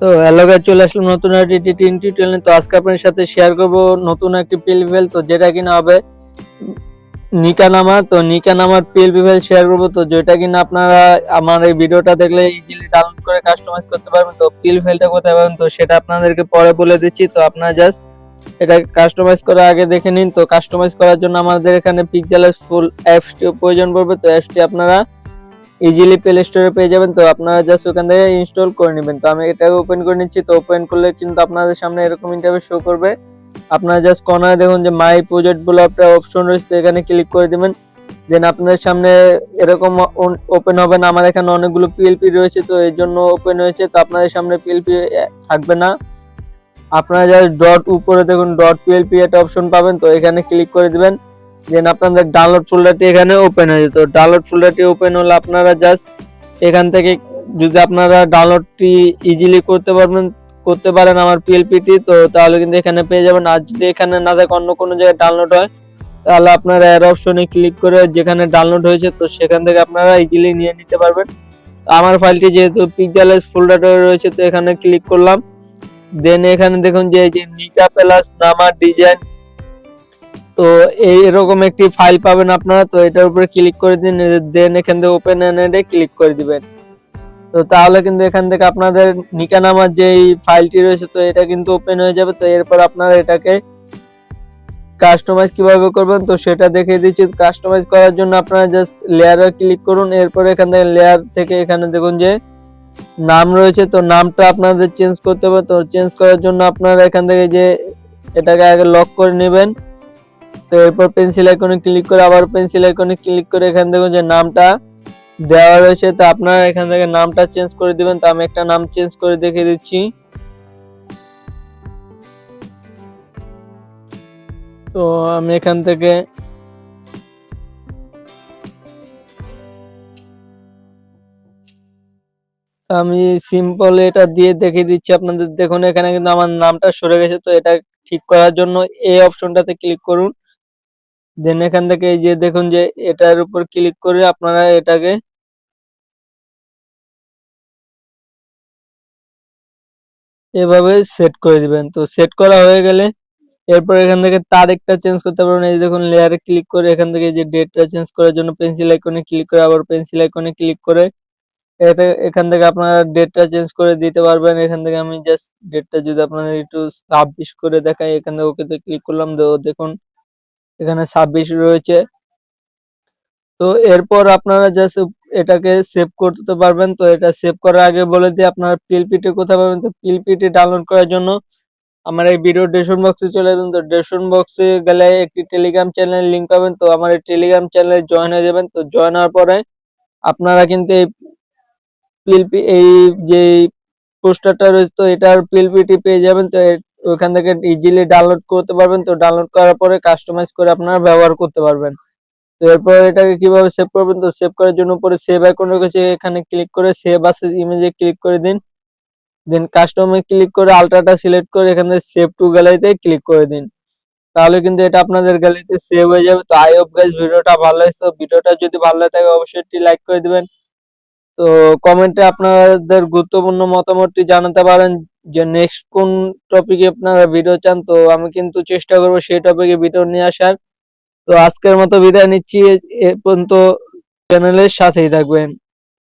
তো hello guys চলে আসলাম নতুন একটি টি টিউটোরিয়াল তো আজকে আপনাদের সাথে শেয়ার করব নতুন একটি পিএলপিএল তো যেটা কিনা হবে নিকা নামা তো নিকা নামার পিএলপিএল শেয়ার করব। তো যেটা কিনা আপনারা আমার এই ভিডিওটা দেখলে ইজিলি ডাউনলোড করে কাস্টমাইজ করতে পারবেন। তো পিএলপিএলটা কোথায় পাবেন? তো সেটা আপনাদেরকে পরে বলে দিচ্ছি। তো আপনারা জাস্ট এটা কাস্টমাইজ করার আগে দেখে নিন। তো কাস্টমাইজ করার জন্য আমাদের এখানে পিকজেলের ফুল অ্যাপসটি প্রয়োজন পড়বে। তো অ্যাপসটি আপনারা ইজিলি প্লে স্টোরে পেয়ে যাবেন। তো আপনারা জাস্ট ওখান থেকে ইনস্টল করে নেবেন। তো আমি এটাকে ওপেন করে নিচ্ছি। তো ওপেন করলে কিন্তু আপনাদের সামনে এরকম ইন্টারভিউ শো করবে। আপনারা জাস্ট কর্নারে দেখুন যে মাই প্রজেক্ট বলে একটা অপশন রয়েছে। এখানে ক্লিক করে দিবেন। দেন আপনাদের সামনে এরকম ওপেন হবে না। আমার এখানে অনেকগুলো পিএলপি রয়েছে। তো এর জন্য ওপেন হয়েছে। তো আপনাদের সামনে পিএলপি থাকবে না। আপনারা জাস্ট ডট উপরে দেখুন ডট পিএলপি একটা অপশন পাবেন। তো এখানে ক্লিক করে দিবেন। দেন আপনাদের ডাউনলোড ফোল্ডারটি এখানে ওপেন হয়ে যেত। ডাউনলোড ফোল্ডারটি ওপেন হলে আপনারা জাস্ট এখান থেকে যদি আপনারা ডাউনলোডটি ইজিলি করতে পারবেন, করতে পারেন আমার পিএলপিটি তো তাহলে কিন্তু এখানে পেয়ে যাবেন। আর যদি এখানে না থাকে অন্য কোনো জায়গায় ডাউনলোড হয়, তাহলে আপনারা এর অপশনে ক্লিক করে যেখানে ডাউনলোড হয়েছে, তো সেখান থেকে আপনারা ইজিলি নিয়ে নিতে পারবেন। আমার ফাইলটি যেহেতু পিকজালেস ফোল্ডারে রয়েছে, তো এখানে ক্লিক করলাম। দেন এখানে দেখুন যে এই যে নিচা প্লাস নামা ডিজাইন তো এই এরকম একটি ফাইল পাবেন আপনারা, তো এটার উপরে ক্লিক করে দিন দেন এখান থেকে ওপেন এন্ডে ক্লিক করে দিবেন। তো তাহলে কিন্তু এখান থেকে আপনাদের নিকা নামার যে ফাইলটি রয়েছে, তো এটা কিন্তু ওপেন হয়ে যাবে। তো এরপর আপনারা এটাকে কাস্টমাইজ কীভাবে করবেন, তো সেটা দেখিয়ে দিচ্ছি। কাস্টমাইজ করার জন্য আপনারা জাস্ট লেয়ারে ক্লিক করুন। এরপর এখান থেকে লেয়ার থেকে এখানে দেখুন যে নাম রয়েছে, তো নামটা আপনাদের চেঞ্জ করতে হবে। তো চেঞ্জ করার জন্য আপনারা এখান থেকে যে এটাকে আগে লক করে নেবেন। তো এরপর পেন্সিল আইকনে ক্লিক করে আবার পেন্সিল আইকনে ক্লিক করে এখান থেকে যে নামটা দেওয়া রয়েছে, তো আপনারা এখান থেকে নামটা চেঞ্জ করে দিবেন। তো আমি একটা নাম চেঞ্জ করে দেখিয়ে দিচ্ছি। তো আমি এখান থেকে আমি সিম্পল এটা দিয়ে দেখিয়ে দিচ্ছি আপনাদের। দেখুন, এখানে কিন্তু আমার নামটা সরে গেছে, তো এটা ঠিক করার জন্য এই অপশনটাতে ক্লিক করুন। দেন এখান থেকে এই যে দেখুন যে এটার উপর ক্লিক করে আপনারা এটাকে এভাবে সেট করে দিবেন। তো সেট করা হয়ে গেলে এরপর এখান থেকে তারিখটা চেঞ্জ করতে পারবেন। এই দেখুন লেয়ারে ক্লিক করে এখান থেকে যে ডেটটা চেঞ্জ করার জন্য পেন্সিল আইকনে ক্লিক করে আবার পেন্সিল আইকনে ক্লিক করে এখান থেকে আপনারা ডেটটা চেঞ্জ করে দিতে পারবেন। এখান থেকে আমি জাস্ট ডেটটা যদি আপনাদের একটু ছাব্বিশ করে দেখাই, এখান থেকে ওকেতে ক্লিক করলাম। তো দেখুন এখানে ছাব্বিশ রয়েছে। তো এরপর আপনারা জাস্ট এটাকে সেভ করতে পারবেন। তো এটা সেভ করার আগে বলে দিই, আপনারা পিএলপিটি কোথায় পাবেন? তো পিএলপিটি ডাউনলোড করার জন্য আমার এই ভিডিও ডেসক্রিপশন বক্সে চলে যাবেন। তো ডেসক্রিপশন বক্সে গেলে একটি টেলিগ্রাম চ্যানেলের লিংক পাবেন। তো আমার এই টেলিগ্রাম চ্যানেলে জয়েন হয়ে যাবেন। তো জয়েন হওয়ার পরে আপনারা কিন্তু এই পিএলপি এই যে পোস্টারটা রয়েছে, তো এটার পিএলপিটি পেয়ে যাবেন। তো ওখান থেকে ইজিলি ডাউনলোড করতে পারবেন। তো ডাউনলোড করার পরে কাস্টমাইজ করে আপনারা ব্যবহার করতে পারবেন। তো এরপর এটাকে কীভাবে সেভ করবেন? তো সেভ করার জন্য উপরে সেভ আইকন রয়েছে এখানে ক্লিক করে সেভ আছে ইমেজে ক্লিক করে দিন। দেন কাস্টমে ক্লিক করে আলট্রাটা সিলেক্ট করে এখানে সেভ টু গ্যালারিতে ক্লিক করে দিন। তাহলে কিন্তু এটা আপনাদের গ্যালারিতে সেভ হয়ে যাবে। তো আই হোপ গাইস ভিডিওটা ভালো লাগছে। ভিডিওটা যদি ভালো থাকে অবশ্যই একটি লাইক করে দিবেন। তো কমেন্টে আপনাদের গুরুত্বপূর্ণ মতামতটি জানাতে পারেন। যে নেক্সট কোন টপিকে আপনারা ভিডিও চান, তো আমি কিন্তু চেষ্টা করব সেই টপিকে ভিডিও নিয়ে আসার। তো আজকের মতো বিদায় নিচ্ছি, এ পর্যন্ত চ্যানেলের সাথেই থাকবেন।